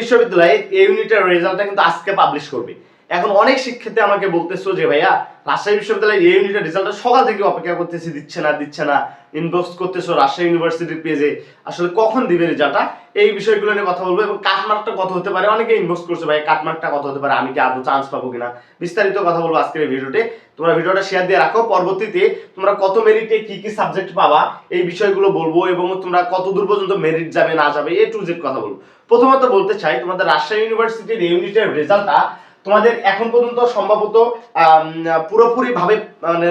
বিশ্ববিদ্যালয়ে এই ইউনিটের রেজাল্টটা কিন্তু আজকে পাবলিশ করবে। এখন অনেক শিক্ষার্থী আমাকে বলতেছো যে, ভাইয়া, রাজশাহী বিশ্ববিদ্যালয়ের এই ইউনিটের রেজাল্টটা সকাল থেকে অপেক্ষা করতেছি, দিচ্ছে না দিচ্ছে না ইনবক্স করতেছো রাজশাহী ইউনিভার্সিটির পেজে আসলে কখন দিবে রেজাল্টটা এই বিষয়গুলো নিয়ে কথা বলব। এবং কাটমার্কটা কত হতে পারে? অনেকে ইনবক্স করছে ভাই কাটমার্কটা কত হতে পারে? আমি কি আদৌ চান্স পাবো কিনা? বিস্তারিত কথা বলব আজকের এই ভিডিওতে। তোমরা ভিডিওটা শেয়ার দিয়ে রাখো। পরবর্তীতে তোমরা কত মেরিটে কি কি সাবজেক্ট পাবা, এই বিষয়গুলো বলব এবং তোমরা কত দূর পর্যন্ত মেরিট যাবে, না যাবে, এ টু জেড কথা বলব। প্রথমত বলতে চাই, তোমাদের রাজশাহী ইউনিভার্সিটির ইউনিটের রেজাল্টটা তোমাদের এখন পর্যন্ত সম্ভবত পুরোপুরি ভাবে মানে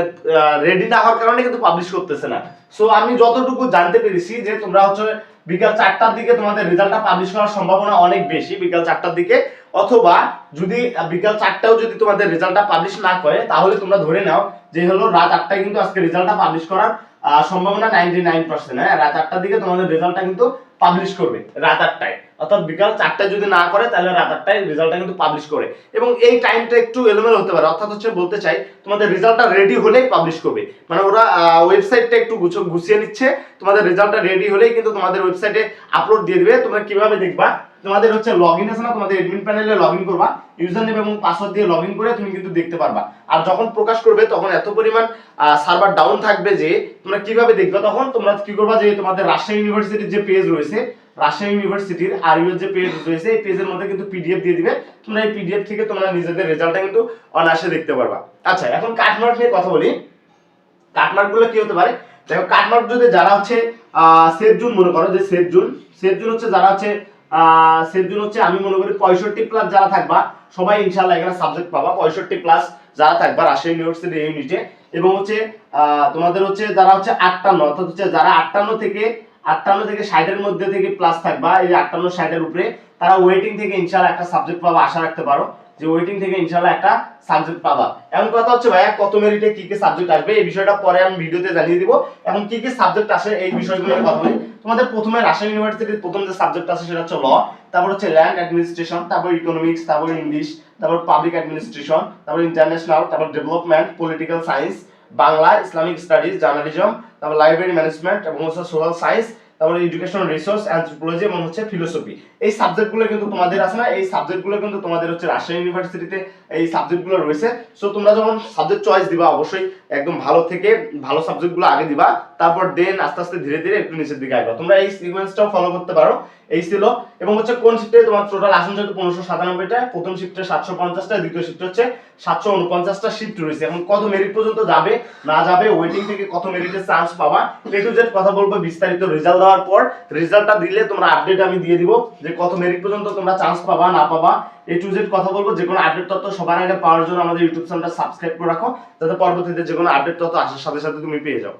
রেডি না হওয়ার কারণে কিন্তু পাবলিশ করতেছে না। সো আমি যতটুকু জানতে পেরেছি যে তোমরা হচ্ছে বিকাল চারটার দিকে তোমাদের রেজাল্টটা পাবলিশ করার সম্ভাবনা অনেক বেশি বিকাল চারটার দিকে। অথবা যদি বিকাল চারটাও যদি তোমাদের রেজাল্টটা পাবলিশ না করে, তাহলে তোমরা ধরে নাও যে হলো রাত আটটায় কিন্তু আজকে রেজাল্টটা পাবলিশ করার সম্ভাবনা নাইনটি নাইন পার্সেন্ট হ্যাঁ? রাত আটটার দিকে তোমাদের রেজাল্টটা কিন্তু পাবলিশ করবে, রাত আটটায়। অর্থাৎ বিকাল চারটায় যদি না করে, তাহলে রাত আটটায় রেজাল্টটা কিন্তু পাবলিশ করে। এবং এই টাইমটা একটু এলোমেলো হতে পারে। অর্থাৎ হচ্ছে বলতে চাই, তোমাদের রেজাল্টটা রেডি হলেই পাবলিশ করবে। মানে ওরা ওয়েবসাইটটা একটু গুছ- গুছিয়ে নিচ্ছে। তোমাদের রেজাল্টটা রেডি হলেই কিন্তু তোমাদের ওয়েবসাইটে আপলোড দিয়ে দিবে। তোমরা কীভাবে দেখবা? তোমাদের হচ্ছে লগ ইন আছে না? তোমাদের এডমিন প্যানেলে লগ ইন করবা। ইউজার নেম এবং পাসওয়ার্ড দিয়ে লগ ইন করে তুমি কিন্তু দেখতে পারবা। আর যখন প্রকাশ করবে, তখন এত পরিমাণ সার্ভার ডাউন থাকবে যে তোমরা কীভাবে দেখবে? তখন তোমরা কি করবা যে তোমাদের রাজশাহী ইউনিভার্সিটির যে পেজ রয়েছে রাজশাহী ইউনিভার্সিটির আরইউ যে পেজ রয়েছে, এই পেজের মধ্যে কিন্তু পিডিএফ দিয়ে দিবে। তোমরা এই পিডিএফ থেকে তোমরা নিজেদের রেজাল্টটা কিন্তু অনায়াসে দেখতে পারবা। আচ্ছা এখন কাটমার্ক নিয়ে কথা বলি। কাটমার্কগুলো কি হতে পারে? দেখো কাটমার্ক যদি যারা হচ্ছে সেফ জুন মনে করো, যে সেফ জুন সেফ জুন হচ্ছে যারা হচ্ছে সেফ জুন হচ্ছে আমি মনে করি পঁয়ষট্টি প্লাস যারা থাকবা, সবাই ইনশাল্লাহ এখানে সাবজেক্ট পাবা। পঁয়ষট্টি প্লাস যারা থাকবা রাজশাহী ইউনিভার্সিটির ইউনিটে এবং হচ্ছে তোমাদের হচ্ছে যারা হচ্ছে আটান্ন, অর্থাৎ হচ্ছে যারা আটান্ন থেকে আটান্ন থেকে ষাটের মধ্যে থেকে প্লাস থাকবা এই আটান্ন, ষাটের উপরে, তারা ওয়েটিং থেকে ইনশাল্লাহ একটা সাবজেক্ট পাবা, আশা রাখতে পারো যে ওয়েটিং থেকে ইনশাল্লাহ একটা সাবজেক্ট পাবা। এখন কথা হচ্ছে ভাইয়া, কত মেরিটে কি কি সাবজেক্ট আসবে? এই বিষয়টা পরে আমি ভিডিওতে জানিয়ে দিব। এখন কি কি সাবজেক্ট আসে এই বিষয়গুলো কথা বলি। তোমাদের প্রথমে রাজশাহী ইউনিভার্সিটির প্রথম যে সাবজেক্ট আছে সেটা হচ্ছে ল তারপর হচ্ছে ল্যান্ড অ্যাডমিনিস্ট্রেশন তারপর ইকোনমিক্স তারপর ইংলিশ তারপর পাবলিক অ্যাডমিনিস্ট্রেশন তারপর ইন্টারন্যাশনাল তারপর development political science Bangla Islamic studies journalism তারপর লাইব্রেরি ম্যানেজমেন্ট এবং সোশ্যাল সায়েন্স তারপর এডুকেশন রিসোর্স অ্যান্থ্রোপোলজি এবং হচ্ছে ফিলোসফি এই সাবজেক্টগুলো কিন্তু তোমাদের আছে না? এই সাবজেক্টগুলো কিন্তু তোমাদের হচ্ছে রাজশাহী ইউনিভার্সিটিতে এই সাবজেক্টগুলো রয়েছে। সো তোমরা যখন সাবজেক্ট চয়েস দিবা, অবশ্যই একদম ভালো থেকে ভালো সাবজেক্টগুলো আগে দিবা। তারপর দেন আস্তে আস্তে ধীরে ধীরে একটু নিচের দিকে আসবা তোমরা এই সিকোয়েন্সটাও ফলো করতে পারো। এই ছিল। এবং হচ্ছে কোন শিফটে তোমার টোটাল আসন যেহেতু পনেরোশো সাতানব্বইটা, প্রথম শিফটে সাতশো পঞ্চাশটা, দ্বিতীয় শিফটে হচ্ছে সাতশো উনপঞ্চাশটা শিফট রয়েছে। এখন কত মেরিট পর্যন্ত যাবে, না যাবে ওয়েটিং থেকে কত মেরিটের চান্স পাবা এ টু কথা বলব, বিস্তারিত রেজাল্ট দেওয়ার পর রেজাল্টটা দিলে তোমরা আপডেট আমি দিয়ে দিব যে কত মেরিট পর্যন্ত তোমরা চান্স পাবা, না পাবা। এ টু জেড কথা বলব, যে কোনো আপডেট তত্ত্ব সবার আগে পাওয়ার জন্য আমাদের ইউটিউব চ্যানেলটা সাবস্ক্রাইব করে রাখো, যাতে পরবর্তীতে যে কোনো আপডেট তত্ত্ব আসার সাথে সাথে তুমি পেয়ে যাও।